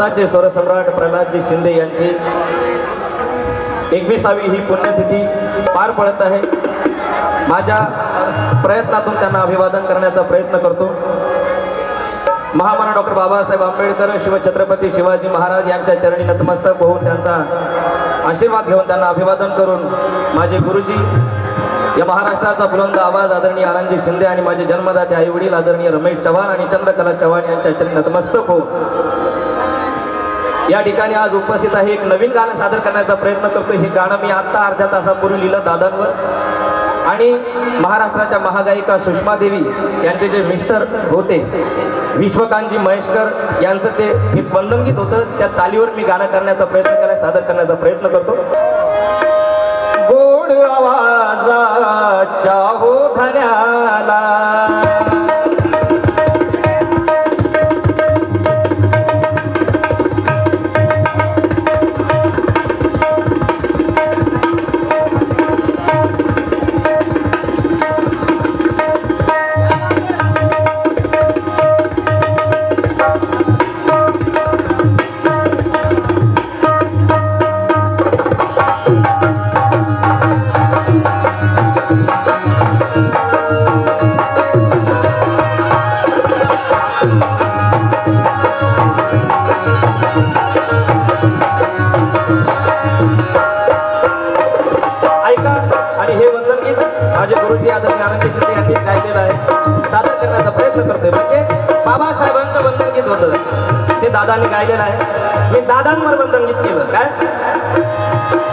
भारताचे स्वरसम्राट प्रल्हादजी शिंदे यांची एकविसावी ही पुण्यतिथी पार पडत आहे. माझ्या प्रयत्नातून त्यांना अभिवादन करण्याचा प्रयत्न करतो. महामाना डॉक्टर बाबासाहेब आंबेडकर शिवछत्रपती शिवाजी महाराज यांच्या चरणी नतमस्तक होऊन त्यांचा आशीर्वाद घेऊन त्यांना अभिवादन करून माझे गुरुजी या महाराष्ट्राचा बुलंद आवाज आदरणीय आनंदजी शिंदे आणि माझे जन्मदाते आईवडील आदरणीय रमेश चव्हाण आणि चंद्रकला चव्हाण यांच्या चरणी नतमस्तक होऊन या ठिकाणी आज उपस्थित आहे एक नवीन गाणं सादर करण्याचा प्रयत्न करतो हे गाणं मी आत्ता अर्ध्या तासापूर्वी लिहिलं दादांवर. आणि महाराष्ट्राच्या महागायिका सुषमा देवी यांचे जे मिस्टर होते विश्वकांतजी महेशकर यांचं ते हे बंधनगीत होतं. त्या चालीवर मी गाणं करण्याचा प्रयत्न करायला सादर करण्याचा प्रयत्न करतो. गोड आवाजाच्या बाबासाहेबांचं होतं ते. दादांनी गायलेलं आहे. मी दादांवर वंदन गीत केलं. काय?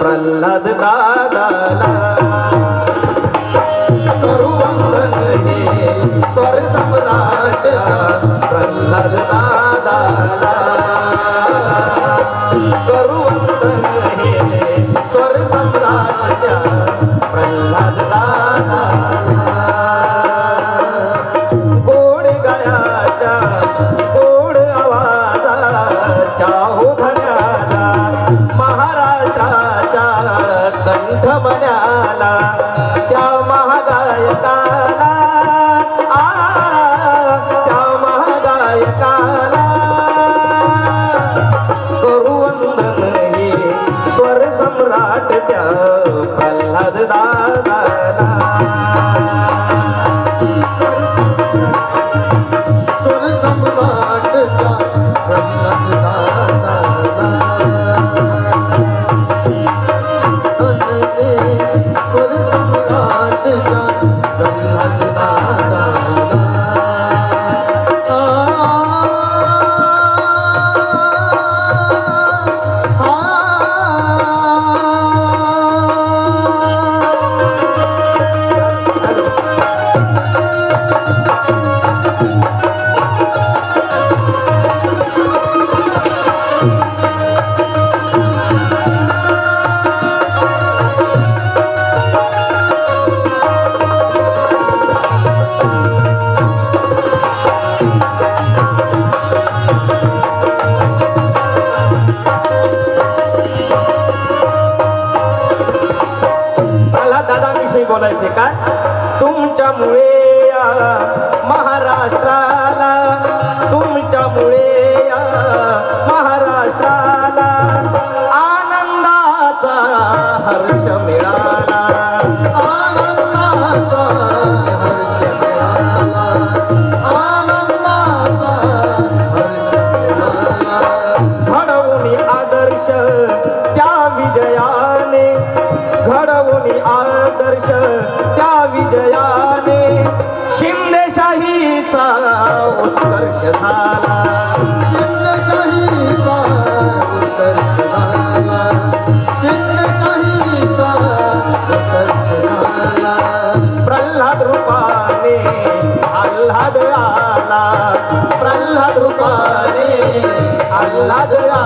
प्रल्हाद दादाला. स्वर सम्राट प्रल्हाद दादाला. लागला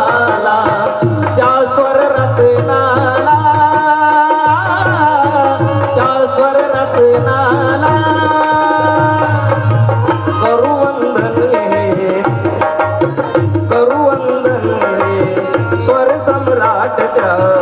त्या स्वर रत्नाला त्या स्वर रत्नाला करू वंदन हे करू वंदन हे स्वर सम्राट त्या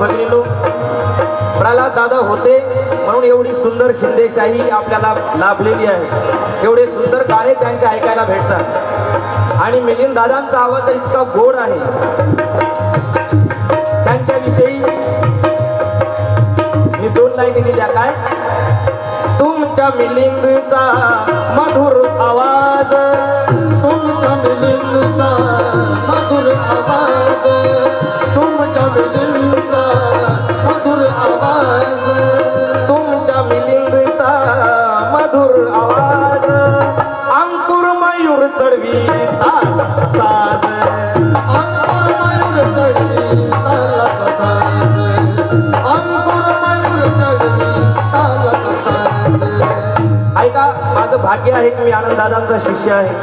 भगिनींनो प्रल्हाद दादा होते म्हणून एवढी सुंदर शिंदेशाही आपल्याला लाभलेली आहे. एवढे सुंदर गाणे त्यांचे ऐकायला भेटतात. आणि मिलिंद दादांचा आवाज तर इतका गोड आहे. त्यांच्याविषयी मी दोन लाईनी दिल्या काय? तुमच्या मिलिंदचा मधुर आवाज. तुमच्या मिलिंदचा मधुर आवाज. तुमच्या मिलिंद भाग्य आहे की मी आनंददादांचा शिष्य आहे.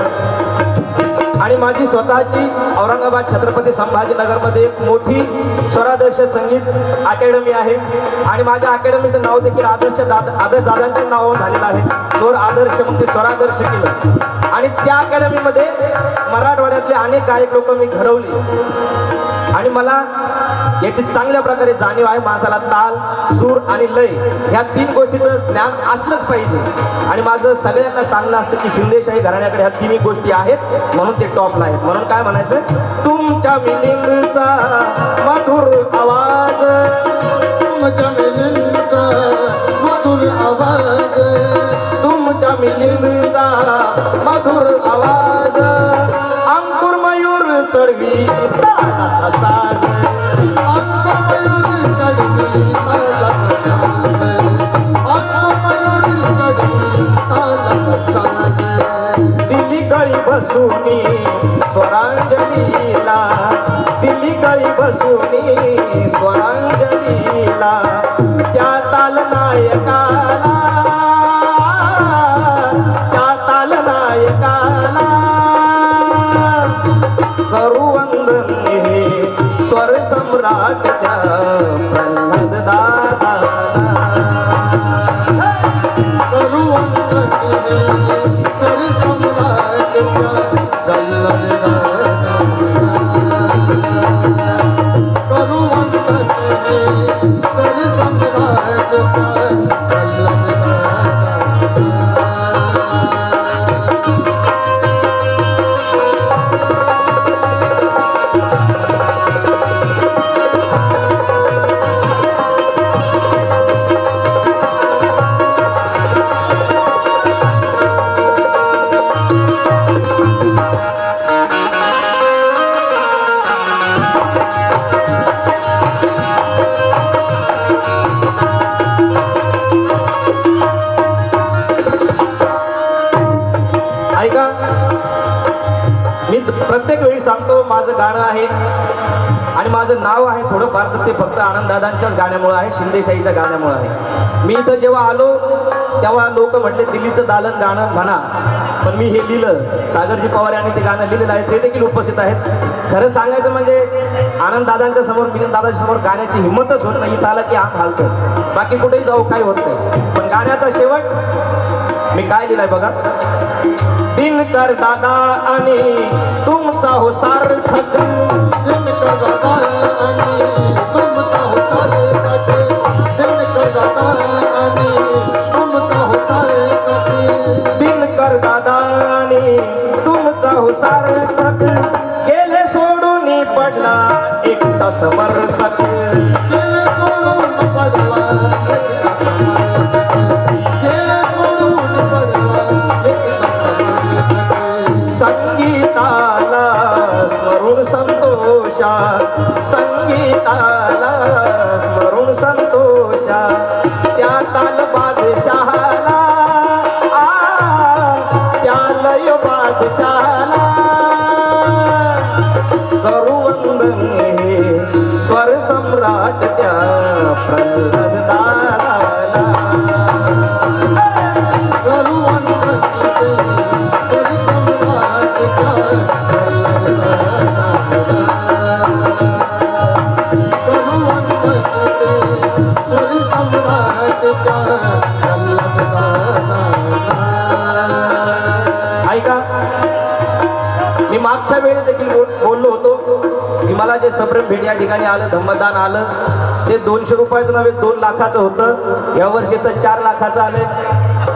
आणि माझी स्वतःची औरंगाबाद छत्रपती संभाजीनगरमध्ये एक मोठी स्वरादर्श संगीत अकॅडमी आहे. आणि माझ्या अकॅडमीचं नाव देखील आदर्श दादा आदर्श दादांच्या नावावर झालेलं आहे. स्वर आदर्श म्हणजे स्वरादर्श केलं. आणि त्या अकॅडमीमध्ये मराठवाड्यातले अनेक गायक लोक मी घडवली. आणि मला याची चांगल्या प्रकारे जाणीव आहे. माणसाला ताल सूर आणि लय ह्या तीन गोष्टीचं ज्ञान असलंच पाहिजे. आणि माझं सगळ्यांना सांगणं असतं की शिंदेशाही घराण्याकडे ह्या तिन्ही गोष्टी आहेत म्हणून ते टॉपला आहेत. म्हणून काय म्हणायचं? तुमच्या मिलिंगचा मधुर आवाज. तुमच्या मिलिंदचा मधुर आवाज. तुमच्या मिलिंगचा मधुर आवाज. अंकुर मयूर चढवी तालाचा साज. सम्राट त्या प्रत्येक वेळी सांगतो माझं गाणं आहे आणि माझं नाव आहे थोडंफार तर ते फक्त आनंददादांच्याच गाण्यामुळं आहे शिंदेशाहीच्या गाण्यामुळं आहे. मी इथं जेव्हा आलो तेव्हा लोक म्हटले दिल्लीचं दालन गाणं म्हणा. पण मी हे लिहिलं सागरजी पवार यांनी ते गाणं लिहिलेलं आहे ते देखील उपस्थित आहेत. खरं सांगायचं म्हणजे आनंद दादांच्या समोर दादाच्या समोर गाण्याची हिंमतच होत नाही इथं आलं की हात हालतं. बाकी कुठेही जाऊ काही होत नाही. पण गाण्याचा शेवट मी काय लिहिलंय बघा? दिनकर दादा आणि तुमचा हो सार्थक आणि तुमचा हो आणि तुमचा हो दादा आणि तुमचा हो सार्थक गेले सोडून पडला एकटा समर्थक प्रल्हाद मी मागच्या वेळी देखील बोल- बोललो होतो की मला जे सप्रेम भेट या ठिकाणी आलं धम्मदान आलं ते दोनशे रुपयाचं नव्हे दोन लाखाचं होतं. या वर्षी तर चार लाखाचं आलं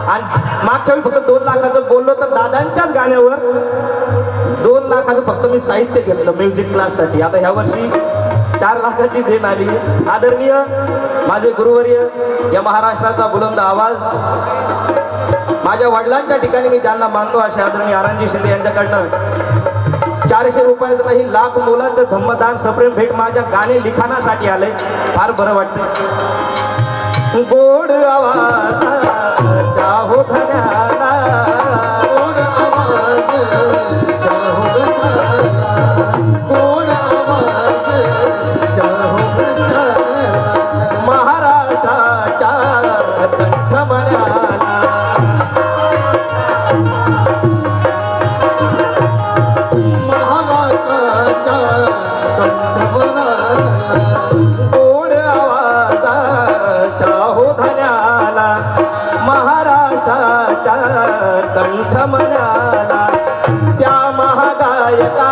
आणि मागच्या वेळी फक्त दोन लाखाचं बोललो तर दादांच्याच गाण्यावर दोन लाखाचं फक्त मी साहित्य घेतलं म्युझिक क्लाससाठी आता ह्या वर्षी चार लाखाची देण आली. आदरणीय माझे गुरुवर्य या महाराष्ट्राचा बुलंद आवाज माझ्या वडिलांच्या ठिकाणी मी ज्यांना मानतो असे आदरणीय आनंदजी शिंदे यांच्याकडनं चारशे रुपयाचं नाही लाख मुलांचं धम्मदान सप्रेम भेट माझ्या गाणे लिखाणासाठी आलंय फार बरं वाटतं गोड आवाज हो हो महाराष्ट्राच्या गोड आवाजाच्या हो धन्याला? महाराष्ट्राच्या कंठ म्हणाला त्या महागायका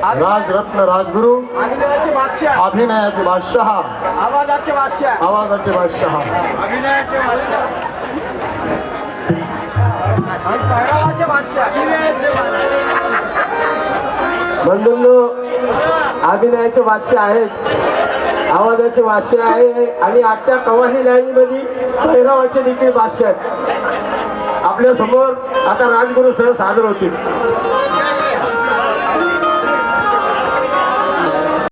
राजरत्न राजगुरु। अभिनयाचे बादशाह। अभिनयाचे बादशहा। आवाजाचे बादशाह। आवाजाचे बादशहा। अभिनयाचे बादशाह। अभिनयाचे बंधूंनो अभिनयाचे बादशाह आहेत। आवाजाचे बादशाह आहे आणि आजच्या कवाही लाईनीमध्ये पैरावाचे देखील बादशाह आहेत. आपल्यासमोर आता राजगुरू सर सादर होतील.